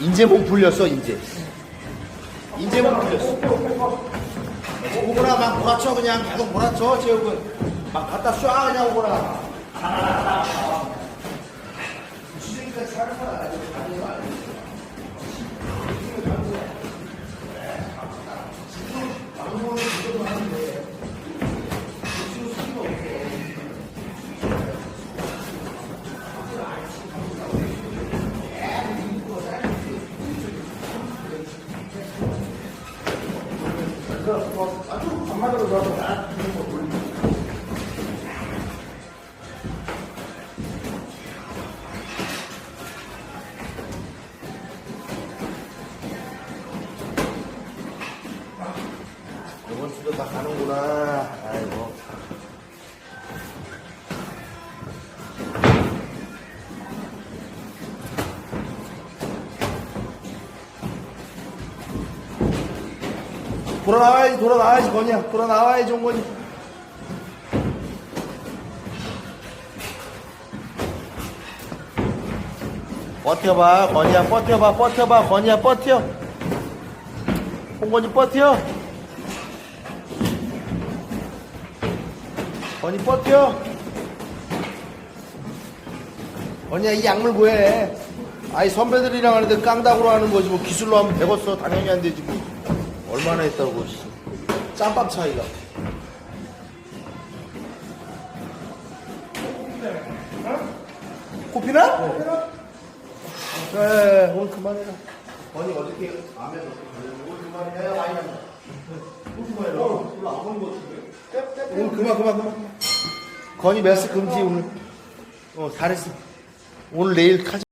인제 몸 풀렸어 인제 인제 몸 풀렸어. 오거나 막 몰아쳐 그냥. 계속 몰아쳐 제육은. 막 갖다 쏴 그냥 오거나 이번 주도 다 가는구나. 아이고 돌아 나와야지 돌아 나와야지 건이야. 돌아 나와야지 종건이. 버텨봐 건이야. 버텨봐 버텨봐 건이야. 버텨. 홍건이 버텨. 건이 버텨. 건이야 이 약물 뭐해? 아이 선배들이랑 하는데 깡다구로 하는 거지. 뭐 기술로 하면 되겠어. 당연히 안 되지 뭐 얼마나 했다고 씨. 짬밥 차이가. 코피나? 그래 오늘 그만해라. 건이 어저께 암에 오늘 그만해 많이 난다 오늘 그만해라. 오늘 그만 그만 그만. 건이 메스 금지 오늘? 어 잘했어. 오늘 내일 카지